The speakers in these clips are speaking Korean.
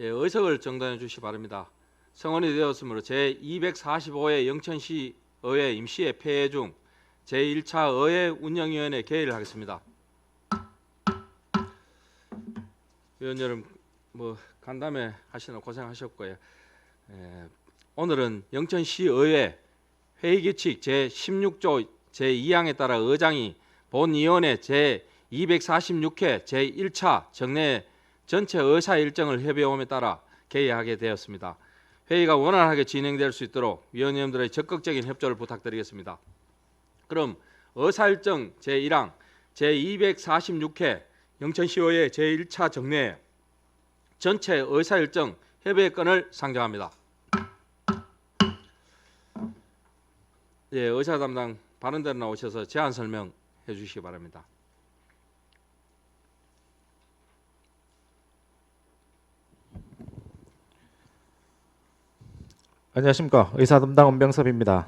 예, 의석을 정단해 주시 기 바랍니다. 성원이 되었으므로 제 245회 영천시 의회 임시회 폐회 중 제 1차 의회 운영위원회 개의를 하겠습니다. 위원 여러분 뭐 간담회 하시느라 고생하셨고요. 예, 오늘은 영천시 의회 회의 규칙 제 16조 제 2항에 따라 의장이 본위원회 제 246회 제 1차 정례 전체 의사 일정을 협의함에 따라 개의하게 되었습니다. 회의가 원활하게 진행될 수 있도록 위원님들의 적극적인 협조를 부탁드리겠습니다. 그럼 의사 일정 제 1항 제 246회 영천시의회 제 1차 정례 전체 의사 일정 협의건을 상정합니다. 예, 의사 담당 발언대로 나오셔서 제안 설명해 주시기 바랍니다. 안녕하십니까 의사 담당 은병섭입니다.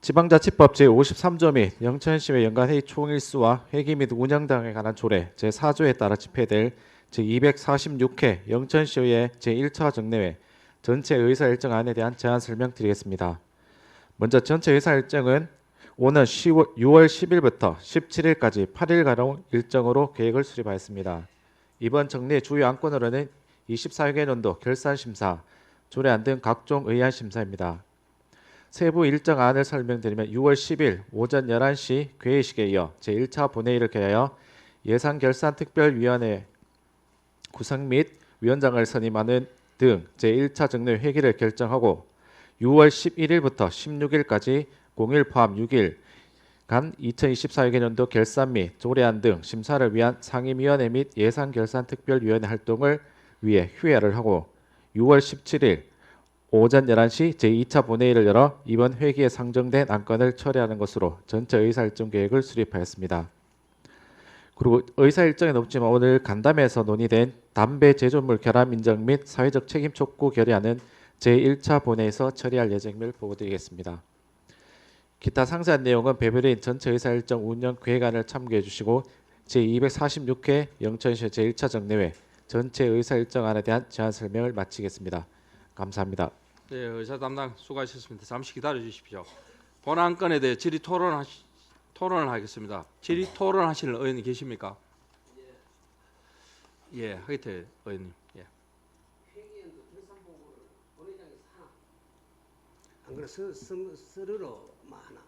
지방자치법 제53조 및 영천시의 연간회의 총일수와 회기 및 운영 등에 관한 조례 제4조에 따라 집행될 제246회 영천시의회 제1차 정례회 전체 의사 일정 안에 대한 제안 설명드리겠습니다. 먼저 전체 의사 일정은 오는 10월, 6월 10일부터 17일까지 8일가량 일정으로 계획을 수립하였습니다. 이번 정례 주요 안건으로는 24회계 년도 결산 심사, 조례안 등 각종 의안 심사입니다. 세부 일정 안을 설명드리면 6월 10일 오전 11시 개회식에 이어 제1차 본회의를 개하여 예산결산특별위원회 구성 및 위원장을 선임하는 등 제1차 정례 회기를 결정하고 6월 11일부터 16일까지 공일 포함 6일 간 2024회계년도 결산 및 조례안 등 심사를 위한 상임위원회 및 예산결산특별위원회 활동을 위해 휴회를 하고 6월 17일 오전 11시 제2차 본회의를 열어 이번 회기에 상정된 안건을 처리하는 것으로 전체 의사 일정 계획을 수립하였습니다. 그리고 의사 일정은 없지만 오늘 간담회에서 논의된 담배 제조물 결함 인정 및 사회적 책임 촉구 결의안은 제1차 본회의에서 처리할 예정임을 보고드리겠습니다. 기타 상세한 내용은 배별인 전체 의사 일정 운영 계획안을 참고해 주시고 제246회 영천시 제1차 정례회 전체 의사 일정 안에 대한 제안 설명을 마치겠습니다. 감사합니다. 네, 의사 담당 수고하셨습니다. 잠시 기다려 주십시오. 본 안 건에 대해 질의 토론하시, 토론을 하겠습니다. 질의 토론하실 의원님 계십니까? 예, 하기태 의원님. 예. 안 그래 서, 서, 서류로 많아.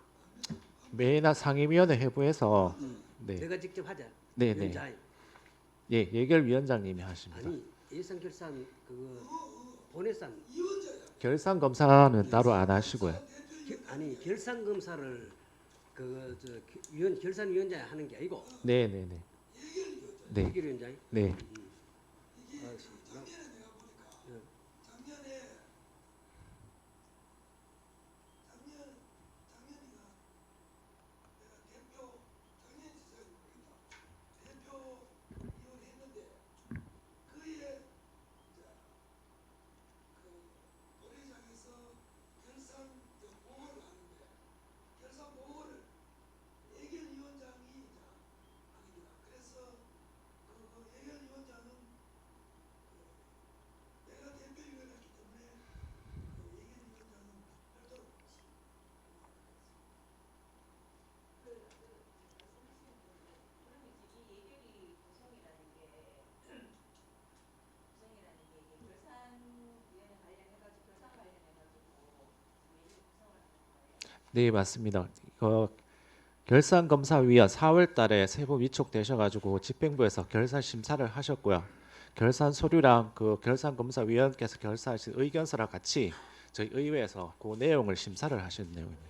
매나 상임위원회 회부에서 네, 내가 직접 하자. 네, 네. 예, 예결위원장님이 하십니다. 아니 예산 결산 그거 본회산 결산 검사는 따로 안 하시고요. 겨- 아니 결산 검사를 그저 위원 결산 위원장이 하는 게 아니고 네, 네, 네, 네, 해결위원장이. 네. 아, 네, 맞습니다. 어, 결산검사위원 4월달에 세부 위촉되셔가지고 집행부에서 결산 심사를 하셨고요. 결산 서류랑 그 결산검사위원께서 결산하신 의견서랑 같이 저희 의회에서 그 내용을 심사를 하신 내용입니다.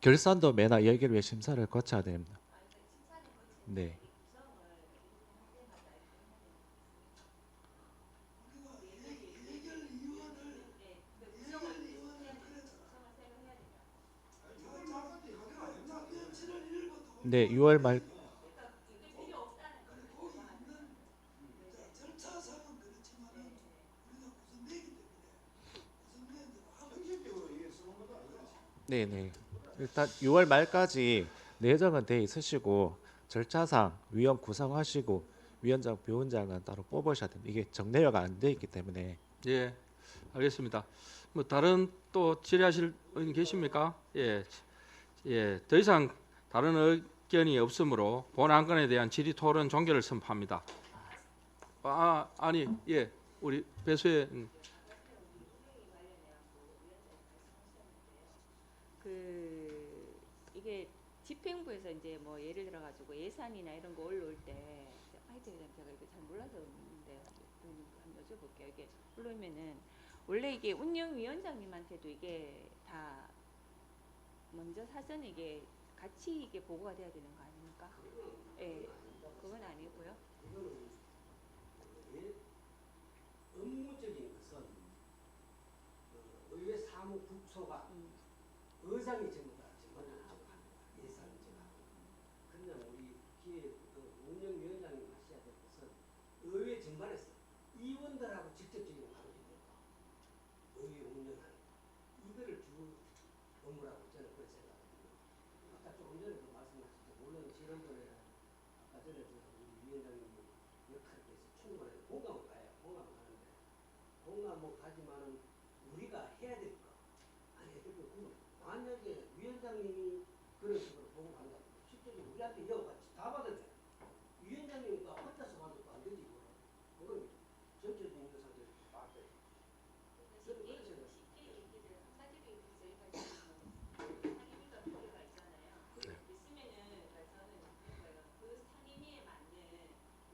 결산도 매나 예결위에 심사를 거쳐야 됩니다. 네. 네, 6월 말 네, 네. 일단 6월 말까지 내정은 돼 있으시고 절차상 위원 구성하시고 위원장, 부위원장은 따로 뽑으셔야 됩니다. 이게 정례화가 안 돼 있기 때문에 예, 알겠습니다. 뭐 다른 또 질의하실 의원 계십니까? 예, 예, 더 이상 다른 의 견이 없으므로 본 안 건에 대한 질의 토론 종결을 선포합니다. 아, 아니, 예, 우리 배수의 음, 그 이게 집행부에서 이제 뭐 예를 들어 가지고 예산이나 이런 거 올라올 때 그냥 제가 이거 잘 몰라서 그러는데 좀 한번 여쭤볼게요. 이게 올라오면은 원래 이게 운영위원장님한테도 이게 다 먼저 사전에 이게 같이 이게 보고가 돼야 되는 거 아닙니까? 예, 그건 아니고요. 그거는 예, 업무적인 것은 어, 의회 사무국소가 음. 의장이 전부 다 전반을 정합니다. 예산을 정하고. 그냥 우리 기획 그 운영위원장님 하셔야 될 것은 의회 전반에서 의원들하고 직접적인 관계입니다. 의회 운영하는 이거를 주 업무라고 저는 그렇게 생각합니다. 아까 조금 전에 그 말씀하셨죠. 물론 지난번에 아까 전에 그 우리 위원장님 역할에 대해서 충분히 공감을 가요. 공감을 하는데 공감은 가지만은 우리가 해야 될 거. 아니 해야 될거 만약에 위원장님이 그런 식으로 보고 간다고 실제로 우리한테 같이 다 받아야 돼. 위원장님과 혼자서 받을 거안 되지 이거. 그건 전체적인 인사들 봐야 돼. 저는 그렇게 생각해요. 쉽게 얘기를 한마디로 얘기해서 저희가 지금 상임위가 두 개가 있잖아요. 있으면은 그러니까 저는 그 상임위에 맞는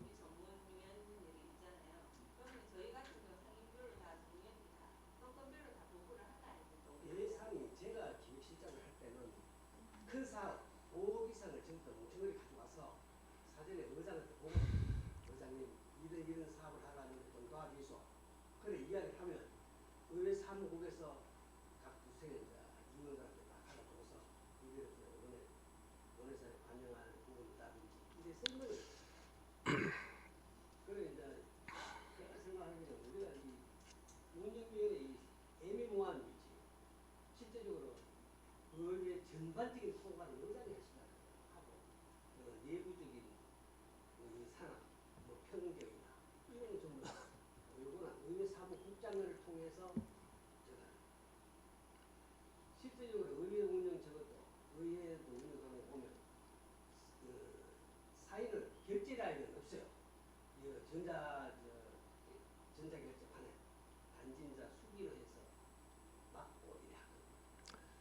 우리 전문위원들이 있잖아요. 그러면 저희 같은 경우 상임별로 다 전문위원들이 다 성건별로 다 보고를 하나 이제 예산이 제가 기획실장을 할 때는 큰 사업 5억 이상을 전부 다 뭉텅이를 가져와서 사전에 의장한테 보고 의장님 이런 이런 사업을 하려면 좀 도와주소 그래 이야기를 하면 의회 사무국에서 각 부서에 이제 임원들한테 다 하나줘서 이걸 이제 원회 원회사에 반영하는 부분이라든지 이래 설명을 그래 이제 제가 생각하기에는 우리가 이 운영위원회 이 애매모호한 위치 실제적으로 의회 전반적인 통과를 의장이 하신다 하고 어, 내부적인 이 산업, 뭐 평경이나 이런 다 요거는 의회 사무국장을 통해서 제가 실제적으로 의회 운영 저것도 의회도 운영하는 거 보면 그 사인을 결제라인은 없어요. 이 전자 저 전자결제판에 단진자 수기로 해서 막고 이래 하거든요.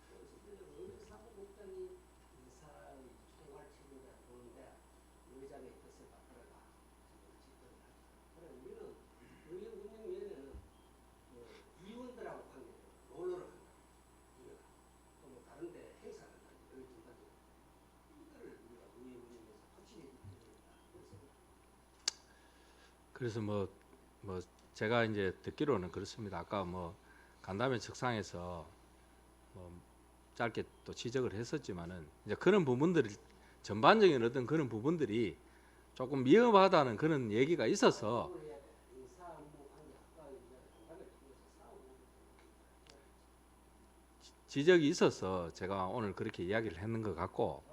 그래서 실제적으로 의회 사무국장이 이사의 총괄 책임자 보는데 의장의 뜻을 바꾸라가 지금 집권을 하죠. 그래 우리는 의회 운영위원회는 그 위원들하고 관계를 롤러를 한다. 우리가 또뭐 다른데 행사를 한다. 의회 전반적으로 이거를 우리가 의회 운영에서 확실히 해야 된다. 그래서 그래서 뭐, 뭐 제가 이제 듣기로는 그렇습니다. 아까 뭐 간담회 책상에서 뭐 짧게 또 지적을 했었지만은 이제 그런 부분들이 전반적인 어떤 그런 부분들이 조금 위험하다는 그런 얘기가 있어서 지적이 있어서 제가 오늘 그렇게 이야기를 했는 것 같고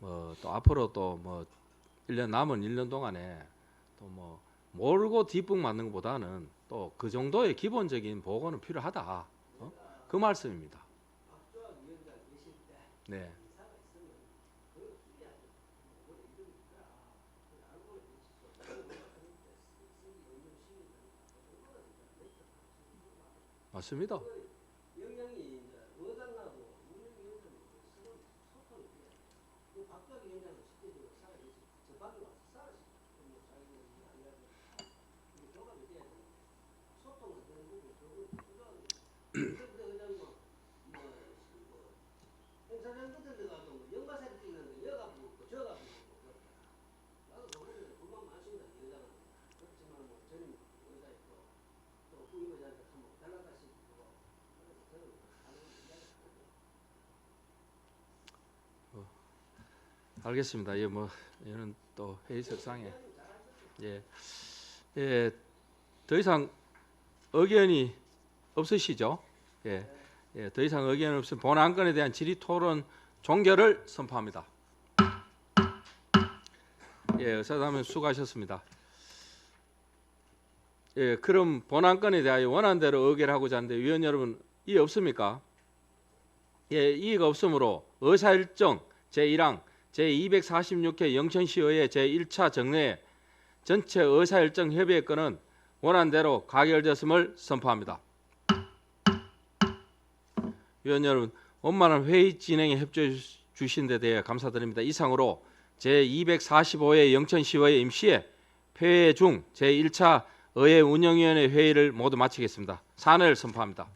뭐 또 앞으로 또 뭐 1년 남은 1년 동안에 또 뭐 모르고 뒷북 맞는 것보다는 또 그 정도의 기본적인 보고는 필요하다. 어? 그 말씀입니다. 네. 있으면 그걸 수리하죠. 뭐 이런 있더라. 그걸 알고 있지. 그걸 하는데 쓰기 없는 시민들 그거는 이제 멘트 맞습니다. 영향이 이제 의장하고 운영위원장이 서로 소통이 돼야 돼. 그 박조학 위원장은 실제적으로 살아계시 저 밖에 와서 살아있어. 뭐 자기가 이야기하고 이게 조각이 돼야 되는데 소통을 되는 부분 저거 필요한 그때 의장은 뭐, 뭐, 뭐 행사장 같은 데 가도 뭐 연가사를 찍는데 여가 부고 저가 부고 그렇게 나도 저번에 불만 많습니다 여자는 그렇지만 뭐 저는 의사 있고 또 후임의장한테 한번 달라가시고 그래서 저는 다른 이야기 안 해요 알겠습니다. 예, 뭐 이는 또 회의석상에 예, 예, 더 이상 의견이 없으시죠? 예, 예, 더 이상 의견 없음 본 안건에 대한 질의 토론 종결을 선포합니다. 예, 의사담은 수고하셨습니다. 예, 그럼 본 안건에 대하여 원안대로 의결하고자 하는데 위원 여러분 이의 없습니까? 예, 이의가 없으므로 의사일정 제1항 제246회 영천시의회 제1차 정례 전체 의사일정 협의회 건은 원안대로 가결되었음을 선포합니다. 위원 여러분, 원만한 회의 진행에 협조해 주신 데 대해 감사드립니다. 이상으로 제245회 영천시의회 임시회 폐회 중 제1차 의회 운영위원회 회의를 모두 마치겠습니다. 사내를 선포합니다.